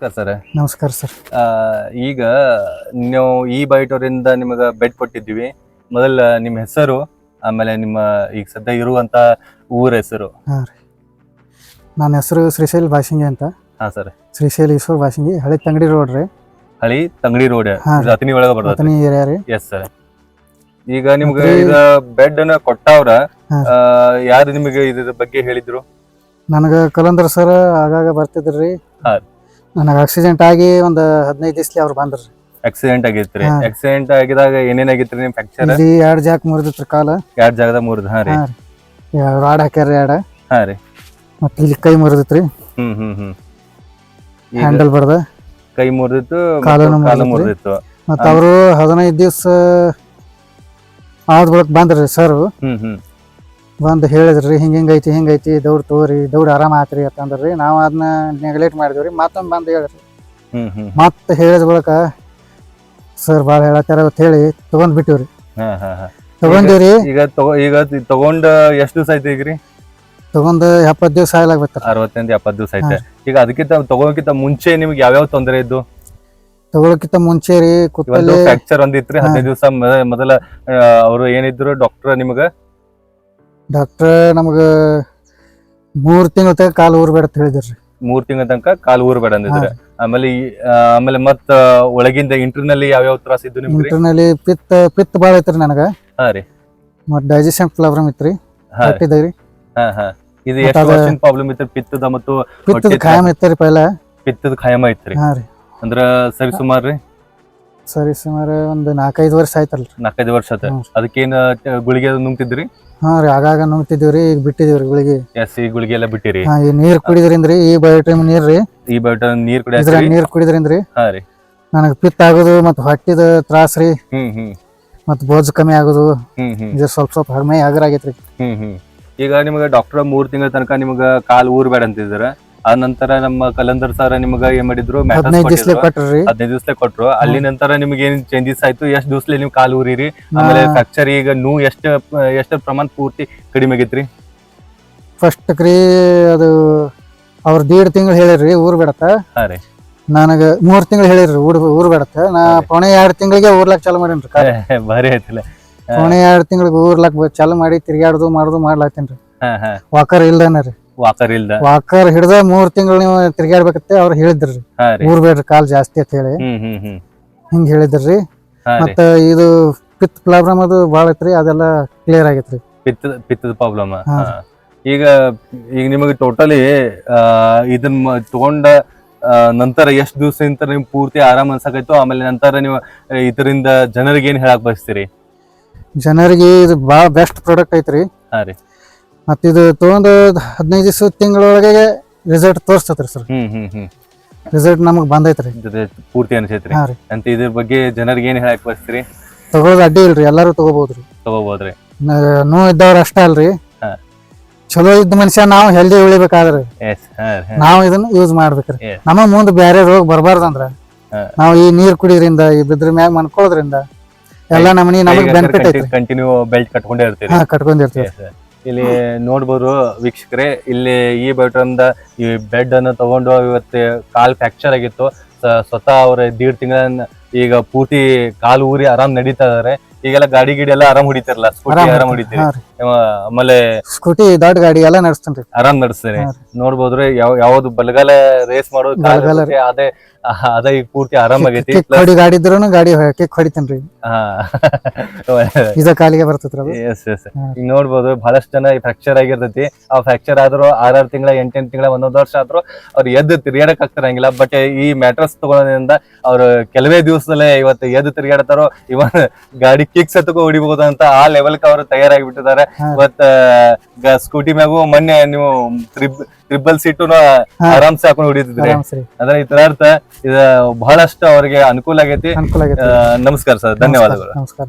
ನಮಸ್ಕಾರ ಸರ್. ನಮಸ್ಕಾರ ಸರ್. ಆ, ಈಗ ನೀವು ಈ ಬೈಟೋರಿಂದ ನಿಮಗೆ ಬೆಡ್ ಕೊಟ್ಟಿದ್ದೀವಿ. ಮೊದಲ ನಿಮ್ಮ ಹೆಸರು ಆಮೇಲೆ ನಿಮ್ಮ ಈಗ ಸದ್ಯ ಇರುವಂತ ಊರ ಹೆಸರು. ಹಾಂ ರೀ. ನನ್ನ ಹೆಸರು ಶ್ರೀಶೈಲ್ ಬಾಸಿಂಗಿ ಅಂತ. ಹಾ ಸರ್. ಶ್ರೀಶೈಲ್ ಈಶ್ವರ್ ಬಾಸಿಂಗಿ ಹಳೆ ತಂಗಡಿ ರೋಡ್ ರೀ. ಹಳಿ ತಂಗಡಿ ರೋಡ್ ಹಾ. ಅತನಿ ಒಳಗ ಬರ್ತದೆ ಅತಿನಿ ಏರಿಯಾ ರೀ. Yes sir. ಈಗ ನಿಮಗೆ ಈಗ ಇದ ಬೆಡ್ ಅನ್ನ ಕೊಟ್ಟವ್ರ ಹಾ. ಆ, ಯಾರು ನಿಮಗೆ ಇದರ ಬಗ್ಗೆ ಹೇಳಿದ್ರು? ನನಗೆ ಕಲಂದ್ರ ಸರ್ ಆಗಾಗ ಬರ್ತಿದ್ರಿ ರೀ. ಹಾ. ನನಗೆ ಆಕ್ಸಿಡೆಂಟ್ ಆಗಿ ಒಂದು ಹದಿನೈದು ದಿವ್ಸಲಿ ಅವ್ರು ಬಂದ್ರಿ ಆಕ್ಸಿಡೆಂಟ್ ಆಗಿತ್ತು ರೀ ಆಕ್ಸಿಡೆಂಟ್ ಆಗಿದಾಗ ಏನೇನಾಗಿತ್ರಿ ನಿಮ್ ಫ್ರಾಕ್ಚರ್ ಇಲ್ಲಿ ಎರಡು ಜಾಕ್ ಮುರಿದಿತ್ರಿ ಕಾಲ. ಎರಡ್ ಜಾಗದ ಮುರಿದ ಹಾ ರೀ. ಹಾ ರೀ. ರಾಡ್ ಹಾಕ್ಯಾರ ಎರಡ. ಹಾ ರೀ. ಮತ್ತೆ ಇಲ್ಲಿ ಕೈ ಮುರಿದಿತ್ರಿ. ಹ್ಮ್ ಹ್ಮ್ ಹ್ಮ್. ಈಗ ಹ್ಯಾಂಡಲ್ ಬಡ್ದ. ಕೈ ಮುರಿದಿತ್ತು ಕಾಲ ಕಾಲು. ಮುರಿದಿತ್ತು. ಮತ್ತೆ ಅವರು ಹದಿನೈದು ದಿವಸ ಆದ ಬಳಿಕ ಬಂದ್ರಿ ಸರ್. ಹ್ಮ್ ಹ್ಮ್. ಬಂದು ಹೇಳಿದ್ರಿ ಹಿಂಗೆ ಹಿಂಗೈತಿ ಹಿಂಗೈತಿ ದೌಡ್ ತಗೋರಿ ದೌಡ್ ಆರಾಮ ಆತ್ರಿ ಅಂತಂದ್ರಿ ನಾವು ಅದನ್ನ ನೆಗ್ಲೆಕ್ಟ್ ಮಾಡಿದ್ವಿ ಮತ್ತೊಮ್ಮೆ ಬಂದು ಹೇಳಿದ್ರಿ ಹ್ಮ್ ಹ್ಮ್. ಮತ್ತೆ ಹೇಳಿದ ಬಳಿಕ ಸರ್ ಭಾಳ ಹೇಳತ್ತಾರ ಅಂತ ಹೇಳಿ ತಗೊಂಡ್ ಬಿಟ್ಟಿವ್ರಿ. ಹಾ ಹಾ ಹಾ. ತಗೊಂಡಿವ್ರಿ. ಈಗ ತಗೋ ಈಗ ತಗೊಂಡ ಎಷ್ಟು ದಿವಸ ಐತಿ ಈಗ್ರಿ? ತಗೊಂಡ್ ಎಪ್ಪತ್ತು ದಿವಸ ಆಗ್ಲಾಗ್ಬೇಕ್ರಿ ಅರವತ್ತರಿಂದ ಎಪ್ಪತ್ತು ದಿವಸ ಐತೆ ಈಗ ಅದಕ್ಕಿಂತ ತಗೋಕಿಂತ ಮುಂಚೆ ನಿಮ್ಗೆ ಯಾವ್ಯಾವ ತೊಂದರೆ ಇದ್ದು? ತಗೊಳಕ್ಕಿಂತ ಮುಂಚೆ ರೀ ಇವತ್ತು ಕುತ್ತಲ್ಲಿ ಫ್ರಾಕ್ಚರ್ ಒಂದಿತ್ರಿ. ಹದಿನೈದು ದಿವಸ ಮೊದಲ ಅವರು ಏನಿದ್ರು ಡಾಕ್ಟರ್ ನಿಮ್ಗ? ಡಾಕ್ಟರ್ ನಮಗ ಮೂರ್ ತಿಂಗಳ ತನಕ ಕಾಲು ಊರ್ಬೇಡ ಅಂತ ಹೇಳಿದ್ರಿ. ಮೂರ್ ತಿಂಗಳ ತನಕ ಕಾಲು ಊರ್ಬೇಡ ಅಂದಿದ್ರೆ. ಆಮೇಲೆ ಈ- ಆ, ಆಮೇಲೆ ಮತ್ತ ಒಳಗಿಂದ ಇಂಟರ್ನಲ್ಲಿ ಯಾವ್ಯಾವ ತ್ರಾಸ ಇದ್ದು ನಿಮ್ಗೆ ಇಂಟರ್ನಲ್ಲಿ ಪಿತ್ ಪಿತ್ ಭಾಳ ಐತ್ರಿ ನನಗ. ಹಾ ರೀ. ಮತ್ ಡೈಜೆಷನ್ ಪ್ರಾಬ್ಲಮ್ ಇತ್ರಿ ಹಾ ರೀ. ಹೊಟ್ಟಿದಾಗ್ರಿ ಹಾ ಹಾ. ಇದು ಮತ್ತ್ ಎಷ್ಟು ಅದ- ವರ್ಷದ ಪ್ರಾಬ್ಲಮ್ ಇತ್ತು ಪಿತ್ತದ ಮತ್ತು ಪಿತ್ತದ ಹೊಟ್ಟೆ ಖಾಯಂ ಇತ್ತರಿ ಪೈಲ. ಪಿತ್ತದ ಖಾಯಂ ಐತ್ರಿ. ಹಾ ರೀ. ಅಂದ್ರ ಸರಿ ಸುಮಾರು ರೀ ಸರಿ ಸುಮಾರು ಒಂದು ನಾಲ್ಕೈದು ವರ್ಷ ಆಯ್ತಲ್ರಿ. ನಾಲ್ಕೈದು ವರ್ಷ ಆತ ಹ್ಮ್. ಅದಕ್ಕೇನ್ ಗುಳಿಗೆ ಅದು ನುಂಗ್ತಿದ್ರಿ? ಹಾ ರೀ ಆಗಾಗ ನುಂಗ್ತಿದ್ದೀವ್ರಿ ಈಗ ಬಿಟ್ಟಿದೀವ್ರಿ ಗುಳಿಗೆ. ಎಸ್ ಈ ಗುಳಿಗೆ ಎಲ್ಲ ಬಿಟ್ಟಿರಿ? ಹಾ ಈ ನೀರ್ ಕುಡಿದ್ರಿಂದ್ರಿ ಈ ಬಯೋಟೈಮ್ ನೀರ್ ರೀ. ಈ ಬಟ್ ನೀರ್ ಇದ್ರ ಕುಡಿಯಾಕ್ರಿ ನೀರ್ ಕುಡಿದ್ರಿಂದ್ರಿ. ಹಾ ರೀ. ನನಗ್ ಪಿತ್ತ ಆಗೋದು ಮತ್ತ್ ಹೊಟ್ಟಿದ ತ್ರಾಸ ರೀ. ಹ್ಮ್ ಹ್ಮ್. ಮತ್ತ್ ಬೋಜ್ ಕಮ್ಮಿ ಆಗೋದು. ಹ್ಮ್ ಹ್ಮ್. ಇದು ಸ್ವಲ್ಪ ಸ್ವಲ್ಪ ಹರ್ಮೈ ಆಗರ ಆಗೈತ್ರಿ ಹ್ಮ್ ಹ್ಮ್. ಈಗ ನಿಮಗೆ ಡಾಕ್ಟರ್ ಮೂರ್ ತಿಂಗಳ ತನಕ ನಿಮಗೆ ಕಾಲ್ ಊರ್ ಬೇಡ ಅಂತಿದ್ರ ಆ ನಂತರ ನಮ್ಮ ಕಲಂದರ್ ಸರ್ ನಿಮ್ಗ ಏನ್ ಮಾಡಿದ್ರು ಹದಿನೈದು ದಿವ್ಸಲೆ ಕೊಟ್ರಿ. ಹದಿನೈದು ದಿವಸ ಕೊಟ್ರು. ಅಲ್ಲಿ ನಂತರ ನಿಮ್ಗೆ ಏನ್ ಚೇಂಜಸ್ ಆಯ್ತು? ಎಷ್ಟ್ ದಿವಸಲಿ ನೀವು ಕಾಲು ಊರಿರಿ? ಆಮೇಲೆ ಫ್ರಾಕ್ಚರ್ ಈಗ ನೋವು ಎಷ್ಟ ಎಷ್ಟ ಪ್ರಮಾಣ ಪೂರ್ತಿ ಕಡಿಮೆ ಆಗೈತ್ರಿ? ಫಸ್ಟ್ ಕ್ರೀ ಅದು ಅವ್ರ ದೀಡ್ ತಿಂಗಳು ಹೇಳಿರಿ ಊರ್ ಬಿಡತ್ತ. ಹಾ ರೀ. ನನಗ ಮೂರ್ ತಿಂಗಳು ಹೇಳಿರಿ ಊರ್ ಊರ್ ಬೇಡತ್ತ. ನಾ ಪೋಣೆ ಎರಡ್ ತಿಂಗಳಿಗೆ ಊರ್ಲಾಕ್ ಚಾಲು ಮಾಡೇನ್ರಿ ಕಾಲ್. ಭಾರಿ ಆಯ್ತಲ್ಲ. ಪೌಣೆ ಎರಡ್ ತಿಂಗಳಿಗೆ ಊರ್ಲಾಕ್ ಚಾಲು ಮಾಡಿ ತಿರ್ಗಾಡುದು ಮಾಡುದು ಮಾಡ್ಲಾತೇನ್ರಿ ವಾಕರ್ ಇಲ್ದೇನ ರೀ. ವಾಕರ್ ಇಲ್ದ? ವಾಕರ್ ಹಿಡ್ದ ಮೂರ್ ತಿಂಗಳು ನೀವು ತಿರ್ಗಾಡ್ಬೇಕತ್ತೆ ಅವ್ರು ಹೇಳಿದ್ರಿ ಮೂರ್ ರೀ. ಊರ್ ಬೇಡ್ರಿ ಕಾಲ್ ಜಾಸ್ತಿ ಅಂತ ಹೇಳಿ. ಹ್ಮ್ ಹ್ಮ್ ಹ್ಮ್. ಹಿಂಗ್ ಹೇಳಿದ್ರಿ ಹಾ ರೀ. ಮತ್ತ ಇದು ಪಿತ್ ಪ್ರಾಬ್ಲಮ್ ಅದು ಬಾಳ ಐತ್ರಿ ಅದೆಲ್ಲ ಕ್ಲಿಯರ್ ಆಗೈತ್ರಿ ಪಿತ್ತದ ಪಿತ್ತದ ಪ್ರಾಬ್ಲಮ್ ಹಾ. ಈಗ ಈಗ ನಿಮಗೆ ಟೋಟಲಿ ಇದನ್ನ ಮ- ತಗೊಂಡ ಆ, ನಂತರ ಎಷ್ಟು ದಿವಸದಿಂದ ನಿಮ್ ಪೂರ್ತಿ ಆರಾಮ್ ಅನ್ಸಕೈತು ಆಮೇಲೆ ನಂತರ ನೀವು ಇದರಿಂದ ಜನರಿಗೆ ಏನ್ ಹೇಳಕ್ ಬಯಸ್ತೀರಿ? ಜನರಿಗೆ ಇದು ಬಾಳ ಬೆಸ್ಟ್ ಪ್ರಾಡಕ್ಟ್ ಐತ್ರಿ. ಹಾ ರೀ. ಮತ್ತ ಇದು ತಗೊಂಡು ಹದಿನೈದು ದಿವಸ ತಿಂಗಳೊಳಗೆ ರಿಸಲ್ಟ್ ತೋರಿಸ್ತೈತ್ರಿ sir hmm hmm hmm. Result ನಮಗೆ ಬಂದೈತ್ರಿ. ಜೊತೆ ಪೂರ್ತಿ ಅನ್ಸೈತ್ರಿ. ಹಾ ರೀ. ಅಂತ ಇದ್ರ ಬಗ್ಗೆ ಜನರಿಗೆ ಏನ್ ಹೇಳಕ್ ಬರ್ತೀರಿ ತಗೊಳೋದು ಅಡ್ಡಿ ಇಲ್ರಿ ಎಲ್ಲಾರು ತಗೋಬಹುದ್ರಿ ತಗೋಬೋದ್ರಿ. ನ- ನೋವು ಇದ್ದವ್ರ ಅಷ್ಟ ಅಲ್ರಿ. ಹಾ. ಚಲೋ ಇದ್ದ ಮನುಷ್ಯ ನಾವು ಹೆಲ್ದಿ ಉಳಿಬೇಕಾದ್ರಿ. ಎಸ್ ನಾವು ಇದನ್ನ ಯೂಸ್ ಮಾಡ್ಬೇಕ್ರಿ. Yes. ನಮ್ಮ ಮುಂದೆ ಬೇರೆ ರೋಗ ಬರಬಾರ್ದಂದ್ರ ಹಾ. ನಾವು ಈ ನೀರ್ ಕುಡಿಯೋದ್ರಿಂದ ಈ ಬಿದ್ರ ಮ್ಯಾಗ ಮನ್ಕೊಳ್ಳೋದ್ರಿಂದ ಎಲ್ಲಾ ನಮನಿ ನಮಗೆ ಬೆನಿಫಿಟ್ ಐತ್ರಿ. ಕಂಟಿನ್ಯೂ ಬೆಲ್ಟ್ ಕಟ್ಕೊಂಡೇ ಇರ್ತೀರಿ. ಹಾ ಕಟ್ಕೊಂಡಿರ್ತೀವಿ Yes, sir. ಇಲ್ಲಿ ನೋಡ್ಬೋದು ವೀಕ್ಷಕರೇ. ಇಲ್ಲಿ ಈ ಬೆಟ್ರಿಂದ ಈ ಬೆಡ್ ಅನ್ನು ತಗೊಂಡು ಇವತ್ತು ಕಾಲ್ ಫ್ಯಾಕ್ಚರ್ ಆಗಿತ್ತು. ಸ್ವತಃ ಅವ್ರ ದೀಡ್ ತಿಂಗಳ ಈಗ ಪೂರ್ತಿ ಕಾಲು ಊರಿ ಆರಾಮ್ ನಡೀತಾ ಇದಾರೆ. ಈಗೆಲ್ಲ ಗಾಡಿ ಗಿಡಿ ಎಲ್ಲ ಆರಾಮ್ ಹೊಡಿತಾರಲ್ಲ ಸ್ಕೂಟಿ ಆರಾಮ್ ಹೊಡಿತೀರಿ ಆಮೇಲೆ ಸ್ಕೂಟಿ ದೊಡ್ಡ ಗಾಡಿ ಎಲ್ಲ ನಡೆಸ್ತೇನ್ರಿ. ಆರಾಮ್ ನಡೆಸ್ತೀರಿ. ನೋಡ್ಬೋದ್ರಿ ಯಾವ ಯಾವ್ದು ಬಲಗಾಲ ರೇಸ್ ಮಾಡೋದು ಅದೇ ಅದೇ ಈಗ ಪೂರ್ತಿ ಆರಾಮ್ ಆಗೈತಿ. ಗಾಡಿ ಗಾಡಿ ಇದ್ರೂನು ಗಾಡಿ ಕಿಕ್ ಹೊಡಿತೇನ್ರಿ. ಹಾ. ಇದ ಕಾಲಿಗೆ ಬರ್ತೈತ್ರಿ ಅದು. Yes yes. ಈಗ ನೋಡ್ಬೋದು ಬಹಳಷ್ಟು ಜನ ಫ್ರಾಕ್ಚರ್ ಆಗಿರ್ತೈತಿ. ಆ ಫ್ರಾಕ್ಚರ್ ಆದ್ರೂ ಆರಾರು ತಿಂಗಳ ಎಂಟೆಂಟು ತಿಂಗಳ ಒಂದೊಂದು ವರ್ಷ ಆದ್ರೂ ಅವ್ರು ಎದ್ದು ತಿರ್ಗಾಡಕ್ ಆಗ್ತಿರಂಗಿಲ್ಲ. ಬಟ್ ಈ ಮ್ಯಾಟ್ರಸ್ ತಗೊಳೋದ್ರಿಂದ ಅವ್ರು ಕೆಲವೇ ದಿವಸದಲ್ಲೇ ಇವತ್ತು ಎದ್ದು ತಿರ್ಗಾಡ್ತಾರೋ ಇವನ್ ಗಾಡಿ ಕಿಕ್ ಸತ್ತಕ್ಕೂ ಹೊಡಿಬಹುದು ಅಂತ ಆ ಲೆವೆಲ್ ಅವರು ತಯಾರಾಗಿ ಬಿಟ್ಟಿದ್ದಾರೆ ಮತ್ ಸ್ಕೂಟಿ ಮ್ಯಾಗು ಮೊನ್ನೆ ನೀವು ಟ್ರಿಬ್ ಟ್ರಿಬಲ್ ಸೀಟು. ಆರಾಮ್ಸೆ ಹಾಕೊಂಡು ಹೊಡಿತಿದ್ರಿ ಅಂದ್ರೆ ಈ ತರ ಅರ್ಥ ಇದು ಬಹಳಷ್ಟು ಅವ್ರಿಗೆ ಅನುಕೂಲ ಆಗೈತಿ. ನಮಸ್ಕಾರ ಸರ್ ಧನ್ಯವಾದಗಳು. ನಮಸ್ಕಾರ.